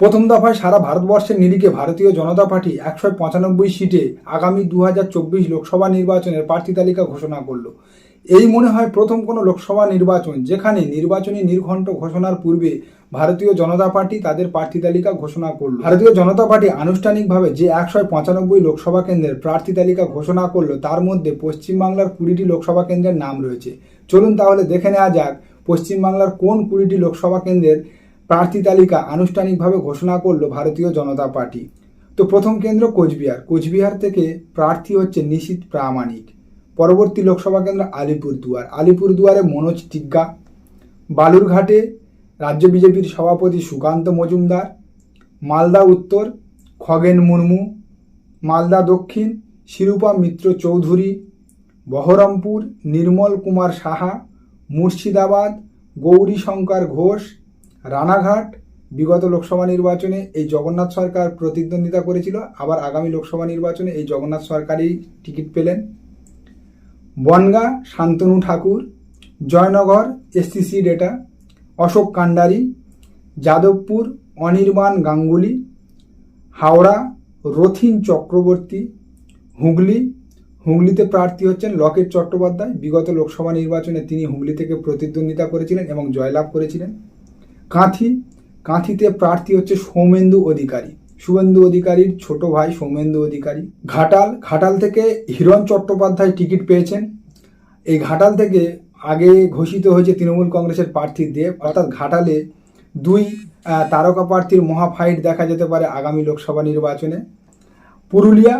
প্রথম দফায় সারা ভারতবর্ষের নিরিখে ভারতীয় জনতা পার্টি একশো পঁচানব্বই সিটে আগামী দু হাজার চব্বিশ লোকসভা নির্বাচনের প্রার্থী তালিকা ঘোষণা করল। এই মনে হয় প্রথম কোনো লোকসভা নির্বাচন, যেখানে নির্বাচনী নির্ঘণ্ট ঘোষণার পূর্বে ভারতীয় জনতা পার্টি তাদের প্রার্থী তালিকা ঘোষণা করল। ভারতীয় জনতা পার্টি আনুষ্ঠানিকভাবে যে একশো পঁচানব্বই লোকসভা কেন্দ্রের প্রার্থী তালিকা ঘোষণা করল, তার মধ্যে পশ্চিমবাংলার কুড়িটি লোকসভা কেন্দ্রের নাম রয়েছে। চলুন তাহলে দেখে নেওয়া যাক পশ্চিমবাংলার কোন কুড়িটি লোকসভা কেন্দ্রের প্রার্থী তালিকা আনুষ্ঠানিকভাবে ঘোষণা করল ভারতীয় জনতা পার্টি। তো প্রথম কেন্দ্র কোচবিহার। কোচবিহার থেকে প্রার্থী হচ্ছে নিশীত প্রামাণিক। পরবর্তী লোকসভা কেন্দ্র আলিপুরদুয়ার। আলিপুরদুয়ারে মনোজ টিগ্গা। বালুরঘাটে রাজ্য বিজেপির সভাপতি সুকান্ত মজুমদার। মালদা উত্তর, খগেন মুর্মু। মালদা দক্ষিণ, শিরূপা মিত্র চৌধুরী। বহরমপুর, নির্মল কুমার সাহা। মুর্শিদাবাদ, গৌরীশঙ্কর ঘোষ। রানাঘাট, বিগত লোকসভা নির্বাচনে এই জগন্নাথ সরকার প্রতিদ্বন্দ্বিতা করেছিল, আবার আগামী লোকসভা নির্বাচনে এই জগন্নাথ সরকারই টিকিট পেলেন। বনগা, শান্তনু ঠাকুর, জয়নগর, এসসিসি ডেটা, অশোক কান্ডারি, যাদবপুর, অনির্বাণ গাঙ্গুলি, হাওড়া, রথিন চক্রবর্তী, হুগলি। হুগলিতে প্রার্থী হচ্ছেন লকেট চট্টোপাধ্যায়। বিগত লোকসভা নির্বাচনে তিনি হুগলি থেকে প্রতিদ্বন্দ্বিতা করেছিলেন এবং জয়লাভ করেছিলেন। কাঁথি। কাঁথিতে প্রার্থী হচ্ছে সৌমেন্দু অধিকারী। শুভেন্দু অধিকারীর ছোট ভাই সৌমেন্দু অধিকারী। ঘাটাল ঘাটাল থেকে হিরণ চট্টোপাধ্যায় টিকিট পেয়েছেন। এই ঘাটাল থেকে আগে ঘোষিত হয়েছে তৃণমূল কংগ্রেসের প্রার্থী দেব। অর্থাৎ ঘাটালে দুই তারকা প্রার্থীর মহাফাইট দেখা যেতে পারে আগামী লোকসভা নির্বাচনে। পুরুলিয়া,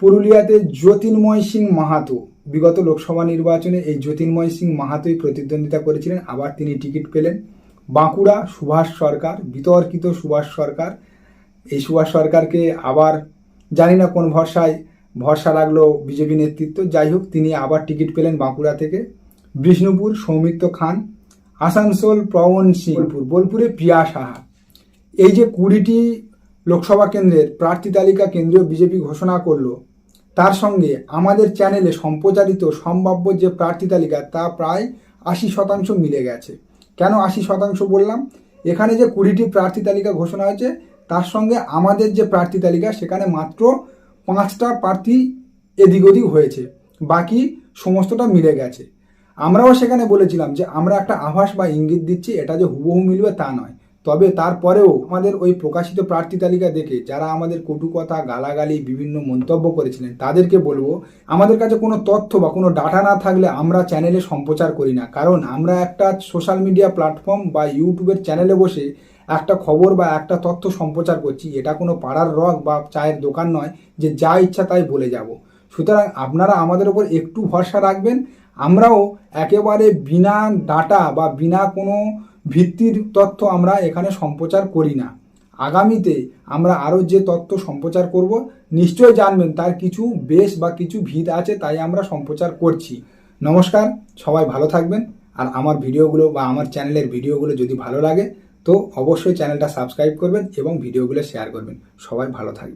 পুরুলিয়াতে জ্যোতির্ময় সিং মাহাতো। বিগত লোকসভা নির্বাচনে এই জ্যোতির্ময় সিং মাহাতোই প্রতিদ্বন্দ্বিতা করেছিলেন। আবার তিনি টিকিট পেলেন। বাঁকুড়া সুভাষ সরকার, বিতর্কিত সুভাষ সরকার। এই সুভাষ সরকারকে আবার জানি না কোন ভরসায় ভরসা রাখল বিজেপি নেতৃত্ব। যাই হোক, তিনি আবার টিকিট পেলেন বাঁকুড়া থেকে। বিষ্ণুপুর সৌমিত্র খান, আসানসোল প্রবণ সিং, বোলপুর, বোলপুরে পিয়া সাহা। এই যে কুড়িটি লোকসভা কেন্দ্রের প্রার্থী তালিকা কেন্দ্রীয় বিজেপি ঘোষণা করল, তার সঙ্গে আমাদের চ্যানেলে সম্প্রচারিত সম্ভাব্য যে প্রার্থী তালিকা, তা প্রায় আশি শতাংশ মিলে গেছে। কেন আশি শতাংশ বললাম? এখানে যে কুড়িটি প্রার্থী তালিকা ঘোষণা হয়েছে, তার সঙ্গে আমাদের যে প্রার্থী তালিকা, সেখানে মাত্র পাঁচটা প্রার্থী এদিক ওদিক হয়েছে। বাকি সমস্তটা মিলে গেছে। আমরাও সেখানে বলেছিলাম যে, আমরা একটা আভাস বা ইঙ্গিত দিচ্ছি, এটা যে হুবহু মিলবে তা নয়। তবে তারপরেও আমাদের ওই প্রকাশিত প্রার্থী তালিকা দেখে যারা আমাদের কটু কথা, গালাগালি, বিভিন্ন মন্তব্য করেছিলেন, তাদেরকে বলব, আমাদের কাছে কোনো তথ্য বা কোনো ডাটা না থাকলে আমরা চ্যানেলে সম্প্রচার করি না। কারণ আমরা একটা সোশ্যাল মিডিয়া প্ল্যাটফর্ম বা ইউটিউবের চ্যানেলে বসে একটা খবর বা একটা তথ্য সম্প্রচার করছি, এটা কোনো পাড়ার রক বা চায়ের দোকান নয় যে যা ইচ্ছা তাই বলে যাব। সুতরাং আপনারা আমাদের ওপর একটু ভরসা রাখবেন, আমরাও একেবারে বিনা ডাটা বা বিনা কোনো ভিত্তির তথ্য আমরা এখানে সম্প্রচার করি না। আগামীতে আমরা আরও যে তথ্য সম্প্রচার করব, নিশ্চয়ই জানবেন তার কিছু বেশ বা কিছু ভিত আছে তাই আমরা সম্প্রচার করছি। নমস্কার, সবাই ভালো থাকবেন। আর আমার ভিডিওগুলো বা আমার চ্যানেলের ভিডিওগুলো যদি ভালো লাগে, তো অবশ্যই চ্যানেলটা সাবস্ক্রাইব করবেন এবং ভিডিওগুলো শেয়ার করবেন। সবাই ভালো থাকবেন।